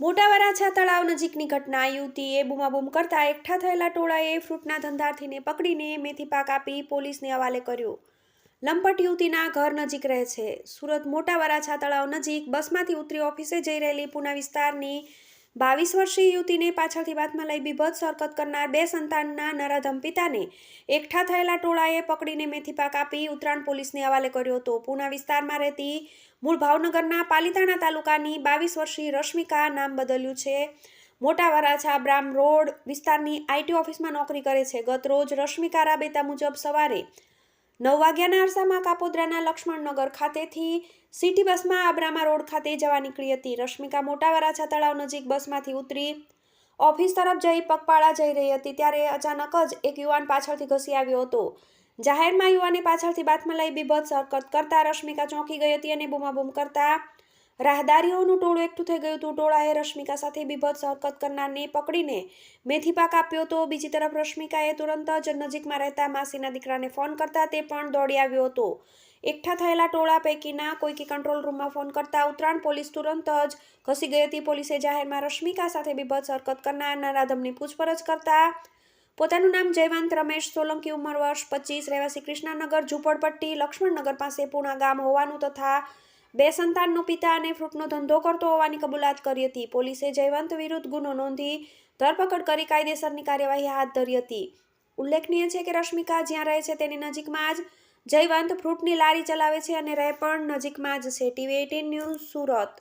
મોટા વરાછા તળાવ નજીકની ઘટના યુવતીએ બૂમાબૂમ કરતા એકઠા થયેલા ટોળાએ ફ્રૂટના ધંધાર્થીને પકડીને મેથી પાક આપી પોલીસને હવાલે કર્યો. લંપટ યુવતીના ઘર નજીક રહે છે. સુરત મોટા વરાછા તળાવ નજીક બસમાંથી ઉતરી ઓફિસે જઈ રહેલી પુના વિસ્તારની બાવીસ વર્ષીય યુવતીને પાછળથી બાતમાં લઈ બીભત્સ હરકત કરનાર બે સંતાનના નરાધમ પિતાને એકઠા થયેલા ટોળાએ પકડીને મેથી પાક આપી ઉત્તરાયણ પોલીસને હવાલે કર્યો હતો. પુના વિસ્તારમાં રહેતી મૂળ ભાવનગરના પાલીતાણા તાલુકાની બાવીસ વર્ષીય રશ્મિકા નામ બદલ્યું છે. મોટા વરાછા બ્રામ રોડ વિસ્તારની આઈટી ઓફિસમાં નોકરી કરે છે. ગત રોજ રશ્મિકા રાબેતા મુજબ સવારે નવ વાગ્યાના અરસામાં કાપોદ્રાના લક્ષ્મણનગર ખાતેથી સિટી બસમાં આબ્રામા રોડ ખાતે જવા નીકળી હતી. રશ્મિકા મોટા વરાછા તળાવ નજીક બસમાંથી ઉતરી ઓફિસ તરફ જઈ પગપાળા જઈ રહી હતી ત્યારે અચાનક જ એક યુવાન પાછળથી ઘસી આવ્યો હતો. જાહેરમાં યુવાને પાછળથી બાતમાં લઈ બીભત્સ હરકત કરતા રશ્મિકા ચોંકી ગઈ હતી અને બૂમાબૂમ કરતા રાહદારીઓનું ટોળું એકઠું થઈ ગયું હતું. ટોળાએ રશ્મિકા સાથે બીભત્સ હરકત કરનારને પકડીને મેથી પાક આપ્યો તો બીજી તરફ રશ્મિકાએ તુરંત જ નજીકમાં રહેતા માસીના દીકરાને ફોન કરતા તે પણ દોડી આવ્યો હતો. એકઠા થયેલા ટોળા પૈકીના કોઈકે કંટ્રોલ રૂમમાં ફોન કરતા ઉત્તરાયણ પોલીસ તુરંત જ ઘસી ગઈ હતી. પોલીસે જાહેરમાં રશ્મિકા સાથે બીભત્સ હરકત કરનાર નરાધમની પૂછપરછ કરતા પોતાનું નામ જયવંત, રમેશ, સોલંકી, ઉંમર વર્ષ, પચીસ, રહેવાસી કૃષ્ણનગર, ઝૂંપડપટ્ટી, લક્ષ્મણનગર પાસે પૂણા ગામ હોવાનું તથા બે સંતાનનો પિતા અને ફ્રૂટનો ધંધો કરતો હોવાની કબૂલાત કરી હતી. પોલીસે જયવંત વિરુદ્ધ ગુનો નોંધી ધરપકડ કરી કાયદેસરની કાર્યવાહી હાથ ધરી હતી. ઉલ્લેખનીય છે કે રશ્મિકા જ્યાં રહે છે તેની નજીકમાં જ જયવંત ફ્રૂટની લારી ચલાવે છે અને રહે પણ નજીકમાં જ છે. TV eighteen news Surat.